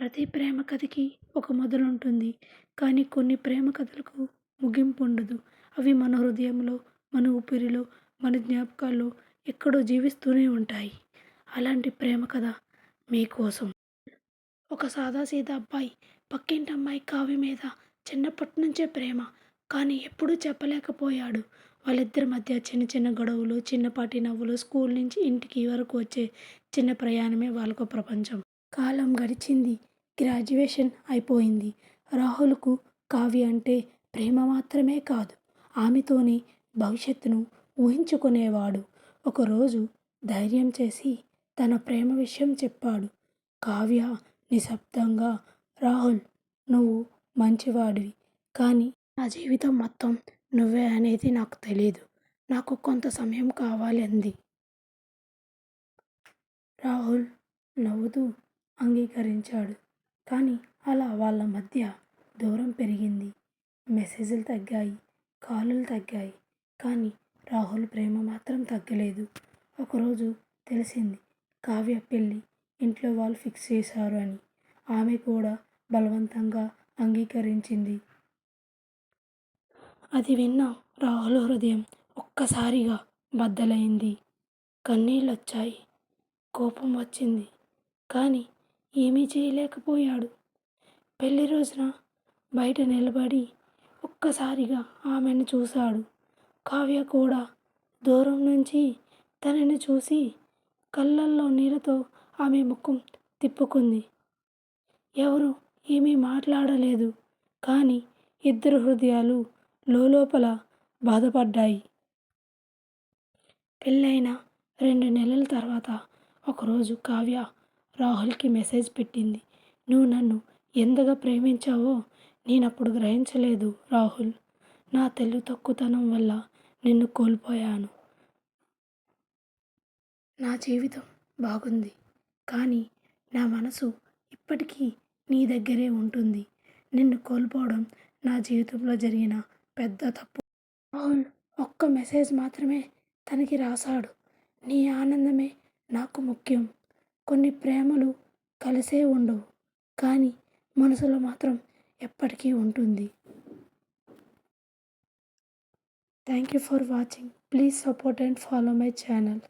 ప్రతి ప్రేమ కథకి ఒక మొదలుంటుంది. కానీ కొన్ని ప్రేమ కథలకు ముగింపు ఉండదు. అవి మన హృదయంలో, మన ఊపిరిలో, మన జ్ఞాపకాల్లో ఎక్కడో జీవిస్తూనే ఉంటాయి. అలాంటి ప్రేమ కథ మీకోసం. ఒక సాదాసీదా అబ్బాయి పక్కింటి అమ్మాయి కావ్య మీద చిన్నప్పట్నుంచే ప్రేమ. కానీ ఎప్పుడూ చెప్పలేకపోయాడు. వాళ్ళిద్దరి మధ్య చిన్న చిన్న గొడవలు, చిన్నపాటి నవ్వులు, స్కూల్ నుంచి ఇంటికి వరకు వచ్చే చిన్న ప్రయాణమే వాళ్ళకు ప్రపంచం. కాలం గడిచింది. గ్రాడ్యుయేషన్ అయిపోయింది. రాహుల్కు కావ్య అంటే ప్రేమ మాత్రమే కాదు. ఆమెతోనే భవిష్యత్తును ఊహించుకునేవాడు. ఒకరోజు ధైర్యం చేసి తన ప్రేమ విషయం చెప్పాడు. కావ్య నిశ్శబ్దంగా రాహుల్! నువ్వు మంచివాడివి. కానీ నా జీవితం మొత్తం నువ్వే అనేది నాకు తెలియదు నాకు కొంత సమయం కావాలి అంది. రాహుల్ నవ్వుతూ అంగీకరించాడు. కానీ అలా వాళ్ళ మధ్య దూరం పెరిగింది. మెసేజ్లు తగ్గాయి. కాలులు తగ్గాయి. కానీ రాహుల్ ప్రేమ మాత్రం తగ్గలేదు. ఒకరోజు తెలిసింది కావ్య పెళ్ళి ఇంట్లో వాళ్ళు ఫిక్స్ చేశారు అని. ఆమె కూడా బలవంతంగా అంగీకరించింది. అది విన్న రాహుల్ హృదయం ఒక్కసారిగా బద్దలైంది. కన్నీళ్ళొచ్చాయి. కోపం వచ్చింది. కానీ ఏమీ చేయలేకపోయాడు. పెళ్ళి రోజున బయట నిలబడి ఒక్కసారిగా ఆమెను చూశాడు. కావ్య కూడా దూరం నుంచి తనని చూసి కళ్ళల్లో నీళ్ళతో ఆమె ముఖం తిప్పుకుంది. ఎవరూ ఏమీ మాట్లాడలేదు. కానీ ఇద్దరు హృదయాలు లోలోపల బాధపడ్డాయి. పెళ్ళైన రెండు నెలల తర్వాత ఒకరోజు కావ్య రాహుల్కి మెసేజ్ పెట్టింది. నువ్వు నన్ను ఎంతగా ప్రేమించావో నేనప్పుడు గ్రహించలేదు రాహుల్! నా తెలుగు తక్కువతనం వల్ల నిన్ను కోల్పోయాను. నా జీవితం బాగుంది. కానీ నా మనసు ఇప్పటికీ నీ దగ్గరే ఉంటుంది. నిన్ను కోల్పోవడం నా జీవితంలో జరిగిన పెద్ద తప్పు. రాహుల్ ఒక్క మెసేజ్ మాత్రమే తనకి రాశాడు. నీ ఆనందమే నాకు ముఖ్యం. కొన్ని ప్రేమలు కలిసే ఉండవు. కానీ మనసులో మాత్రం ఎప్పటికీ ఉంటుంది. Thank you for watching. Please support and follow my channel.